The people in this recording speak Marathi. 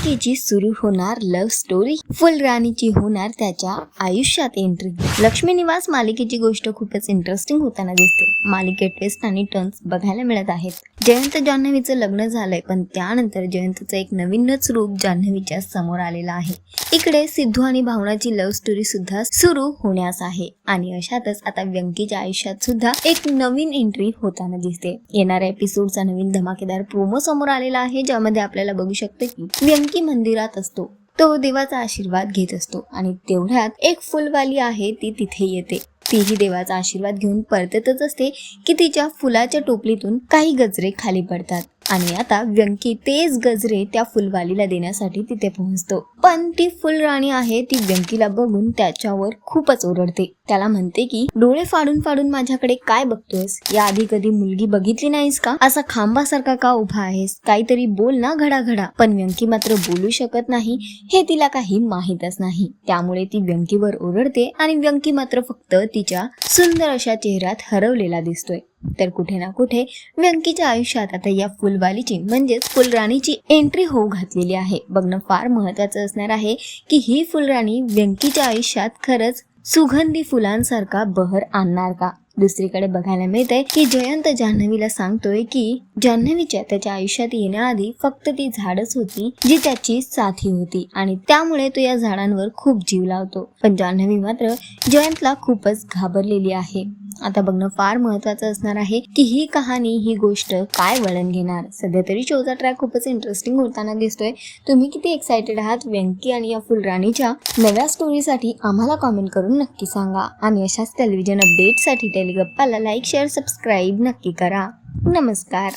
मालिकेची सुरू होणार लव्ह स्टोरी फुल राणीची होणार त्याच्या आयुष्यात एंट्री लक्ष्मी निवास मालिकेची गोष्ट खूपच इंटरेस्टिंग होताना दिसते. मालिकेत ट्विस्ट आणि टर्न्स बघायला मिळत आहेत. जयंत जान्हवीचं लग्न झालंय पण त्यानंतर जयंतचं एक नवीनच रूप जान्हवीच्या समोर आलेलं आहे. इकडे सिद्धू आणि भावनाची लव्ह स्टोरी सुद्धा सुरू होण्यास आहे. आणि अशातच आता व्यंकीच्या आयुष्यात सुद्धा एक नवीन एंट्री होताना दिसते. येणाऱ्या एपिसोडचा नवीन धमाकेदार प्रोमो समोर आलेला आहे ज्यामध्ये आपल्याला बघू शकतो की व्यंकी मंदिरात असतो. तो देवाचा आशीर्वाद घेत असतो आणि तेवढ्यात एक फुलवाली आहे ती तिथे येते. तीही देवाचा आशीर्वाद घेऊन परततच असते की तिच्या फुलाच्या टोपलीतून काही गजरे खाली पडतात. आणि आता व्यंकी तेच गजरे त्या फुलवालीला देण्यासाठी तिथे पोहोचतो. पण ती फुलराणी आहे ती व्यंकीला बघून त्याच्यावर खूपच ओरडते. त्याला म्हणते की डोळे फाडून फाडून माझ्याकडे काय बघतोयस? या आधी कधी मुलगी बघितली नाहीस का? असा खांबासारखा का उभा आहेस? काहीतरी बोल ना घडाघडा. पण व्यंकी मात्र बोलू शकत नाही हे तिला काही माहीतच नाही. त्यामुळे ती व्यंकीवर ओरडते आणि व्यंकी मात्र फक्त तिच्या सुंदर अशा चेहऱ्यात हरवलेला दिसतोय. तर कुठे ना कुठे व्यंकीच्या आयुष्यात आता या फुलवालीची म्हणजेच फुलराणीची एंट्री होऊ घातलेली आहे. बघणं फार महत्वाचं असणार आहे की ही फुलराणी व्यंकीच्या आयुष्यात खरंच सुगंधी फुलांसारखा बहर आणणार का? दुसरीकडे बघायला मिळतंय की जयंत जान्हवीला सांगतोय की जान्हवीच्या त्याच्या आयुष्यात येण्याआधी फक्त ती झाडच होती जी त्याची साथी होती आणि त्यामुळे तो या झाडांवर खूप जीव लावतो. पण जान्हवी मात्र जयंतला खूपच घाबरलेली आहे. आता बघणं फार महत्वाचं असणार आहे की ही कहाणी ही गोष्ट काय वळण घेणार? सध्या तरी शोचा ट्रॅक खूपच इंटरेस्टिंग होताना दिसतोय. तुम्ही किती एक्सायटेड आहात? व्यंकी आणि या फुलराणीच्या नव्या स्टोरीसाठी आम्हाला कॉमेंट करून नक्की सांगा. आणि अशाच टेलिव्हिजन अपडेटसाठी टेलिगप्पाला लाईक शेअर सबस्क्राईब नक्की करा. नमस्कार.